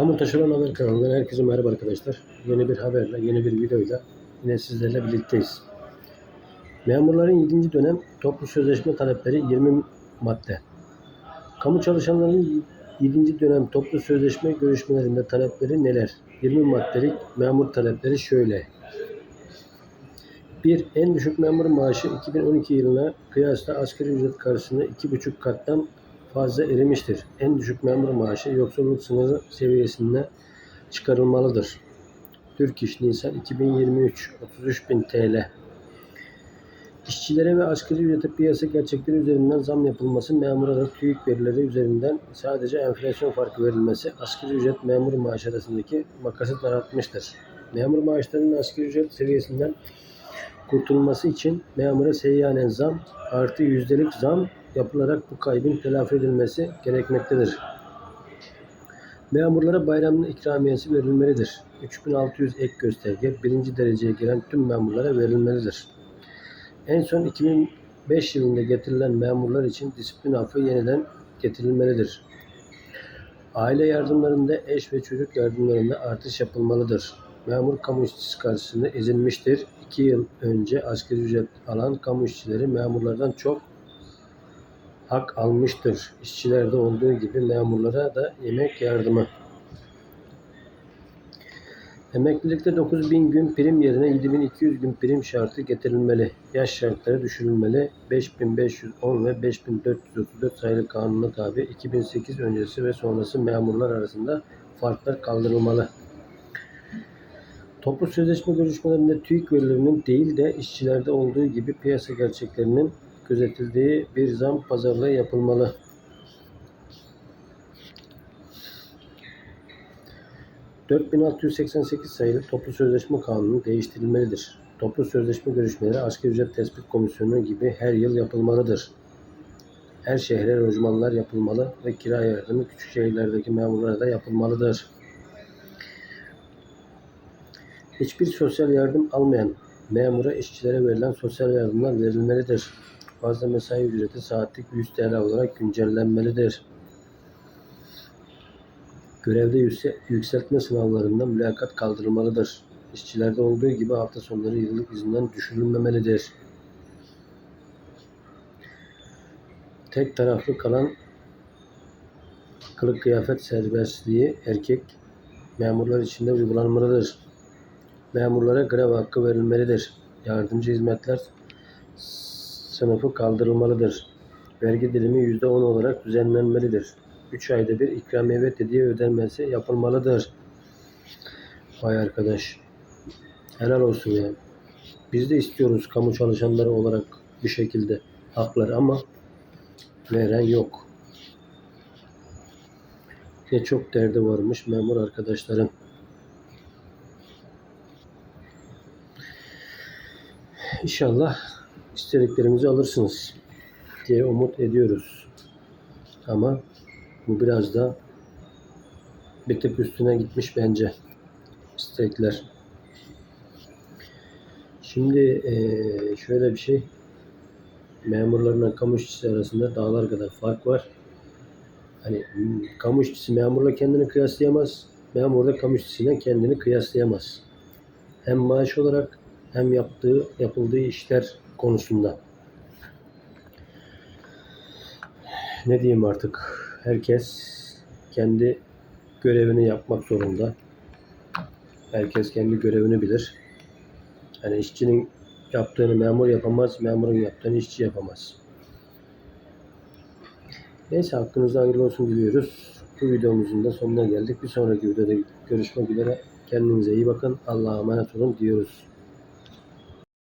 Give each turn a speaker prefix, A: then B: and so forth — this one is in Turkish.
A: Kamu Taşeron Haber kanalından herkese merhaba arkadaşlar. Yeni bir haberle, yeni bir videoyla yine sizlerle birlikteyiz. Memurların 7. dönem toplu sözleşme talepleri 20 madde. Kamu çalışanlarının 7. dönem toplu sözleşme görüşmelerinde talepleri neler? 20 maddelik memur talepleri şöyle. 1. En düşük memur maaşı 2012 yılına kıyasla asgari ücret karşısında 2,5 kattan fazla erimiştir. En düşük memur maaşı yoksulluk sınırı seviyesinde çıkarılmalıdır. Türk İş Nisan 2023 33.000 TL İşçilere ve asgari ücrete piyasa gerçekleri üzerinden zam yapılması, memura da TÜİK verileri üzerinden sadece enflasyon farkı verilmesi, asgari ücret memur maaşı arasındaki makası daraltmıştır. Memur maaşlarının asgari ücret seviyesinden kurtulması için memura seyyanen zam artı yüzdelik zam yapılarak bu kaybın telafi edilmesi gerekmektedir. Memurlara bayram ikramiyesi verilmelidir. 3600 ek gösterge birinci dereceye gelen tüm memurlara verilmelidir. En son 2005 yılında getirilen memurlar için disiplin affı yeniden getirilmelidir. Aile yardımlarında eş ve çocuk yardımlarında artış yapılmalıdır. Memur kamu işçisi karşısında ezilmiştir. 2 yıl önce asgari ücret alan kamu işçileri memurlardan çok hak almıştır. İşçilerde olduğu gibi memurlara da yemek yardımı. Emeklilikte 9000 gün prim yerine 7200 gün prim şartı getirilmeli. Yaş şartları düşürülmeli. 5510 ve 5434 sayılı kanuna tabi 2008 öncesi ve sonrası memurlar arasında farklar kaldırılmalı. Toplu sözleşme görüşmelerinde TÜİK verilerinin değil de işçilerde olduğu gibi piyasa gerçeklerinin gözetildiği bir zam pazarlığı yapılmalı. ...4688 sayılı Toplu Sözleşme Kanunu değiştirilmelidir. Toplu sözleşme görüşmeleri asgari ücret tespit komisyonu gibi her yıl yapılmalıdır. Her şehre lojmanlar yapılmalı ve kira yardımı küçük şehirlerdeki memurlara da yapılmalıdır. Hiçbir sosyal yardım almayan memura işçilere verilen sosyal yardımlar verilmelidir. Fazla mesai ücreti saatlik 100 TL olarak güncellenmelidir. Görevde yükseltme sınavlarında mülakat kaldırılmalıdır. İşçilerde olduğu gibi hafta sonları yıllık izinden düşürülmemelidir. Tek taraflı kalan kılık kıyafet serbestliği erkek memurlar için de uygulanmalıdır. Memurlara grev hakkı verilmelidir. Yardımcı hizmetler sınıfı kaldırılmalıdır. Vergi dilimi %10 olarak düzenlenmelidir. 3 ayda bir ikramiye ve hediye ödenmesi yapılmalıdır. Vay arkadaş. Helal olsun ya. Biz de istiyoruz kamu çalışanları olarak bir şekilde haklar ama veren yok. Ne çok derdi varmış memur arkadaşların. İnşallah istediklerimizi alırsınız diye umut ediyoruz. Ama bu biraz da bir tık üstüne gitmiş bence istekler. Şimdi ee, şöyle bir şey memurlarla kamu işçisi arasında dağlar kadar fark var. Hani kamu işçisi memurla kendini kıyaslayamaz. Memur da kamu işçisiyle kendini kıyaslayamaz. Hem maaş olarak hem yaptığı yapıldığı işler konusunda. Ne diyeyim artık? Herkes kendi görevini yapmak zorunda. Herkes kendi görevini bilir. Yani işçinin yaptığını memur yapamaz, memurun yaptığını işçi yapamaz. Neyse hakkınızda hayırlı olsun diliyoruz. Bu videomuzun da sonuna geldik. Bir sonraki videoda görüşmek üzere. Kendinize iyi bakın. Allah'a emanet olun diyoruz.